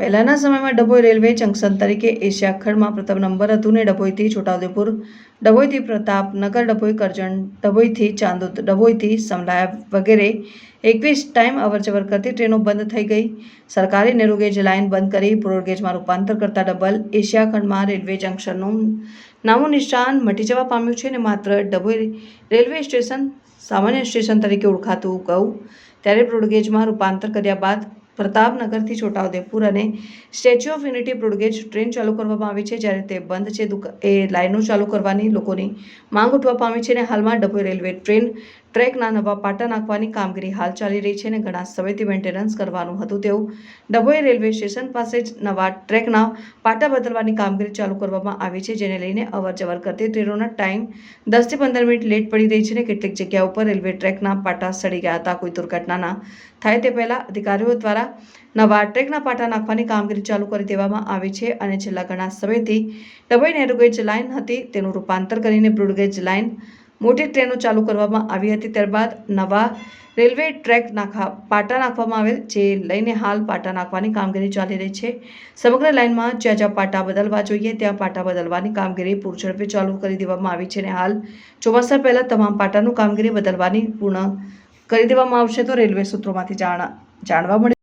પહેલાંના સમયમાં Dabhoi railway junction તરીકે એશિયા ખંડમાં પ્રથમ નંબર હતું ને ડભોઈથી છોટાઉદેપુર, ડભોઈથી પ્રતાપનગર ડભોઈ કરજણ, ડભોઈથી ચાંદોદ, ડભોઈથી સમલાયા વગેરે એકવીસ ટાઈમ અવરજવર કરતી ટ્રેનો બંધ થઈ ગઈ. સરકારે નેરોગેજ લાઇન બંધ કરી બ્રોડગેજમાં રૂપાંતર કરતા ડબલ એશિયા ખંડમાં રેલવે જંકશનનું નામું નિશાન મટી જવા પામ્યું છે અને માત્ર ડભોઈ રેલવે સ્ટેશન, સામાન્ય સ્ટેશન તરીકે ઓળખાતું ગયું ત્યારે બ્રોડગેજમાં રૂપાંતર કર્યા બાદ પ્રતાપનગરથી છોટાઉદેપુર અને Statue of Unity broad gauge train ચાલુ કરવામાં આવી છે, જ્યારે તે બંધ છે. એ લાઇનો ચાલુ કરવાની લોકોની માંગ ઉઠવા પામી છે અને હાલમાં ડભોઈ રેલવે ટ્રેન ટ્રેકના નવા પાટા નાખવાની કામગીરી હાલ ચાલી રહી છે અને ઘણા સમયથી મેન્ટેનન્સ કરવાનું હતું તેવું ડભોઈ રેલવે સ્ટેશન પાસે જ નવા ટ્રેકના પાટા બદલવાની કામગીરી ચાલુ કરવામાં આવી છે, જેને લઈને અવર જવર કરતી ટ્રેનોના ટાઈમ દસથી પંદર મિનિટ લેટ પડી રહી છે અને કેટલીક જગ્યા ઉપર રેલવે ટ્રેકના પાટા સડી ગયા હતા. કોઈ દુર્ઘટનાના થાય તે પહેલાં અધિકારીઓ દ્વારા નવા ટ્રેકના પાટા નાખવાની કામગીરી ચાલુ કરી દેવામાં આવી છે અને છેલ્લા ઘણા સમયથી ડભોઈ નેરોગેજ લાઇન હતી. તેનું રૂપાંતર કરીને બ્રોડગેજ લાઇન મોટી ટ્રેનો ચાલુ કરવામાં આવી હતી. ત્યારબાદ નવા રેલવે ટ્રેક નાખા, પાટા નાખવામાં આવેલ જે લઈને હાલ પાટા નાખવાની કામગીરી ચાલી રહી છે. સમગ્ર લાઇનમાં જ્યાં જ્યાં પાટા બદલવા જોઈએ, ત્યાં પાટા બદલવાની કામગીરી પૂરઝડપે ચાલુ કરી દેવામાં આવી છે અને હાલ ચોમાસા પહેલાં તમામ પાટાનું કામગીરી બદલવાની પૂર્ણ કરી દેવામાં આવશે તો રેલવે સૂત્રોમાંથી જાણ જાણવા મળે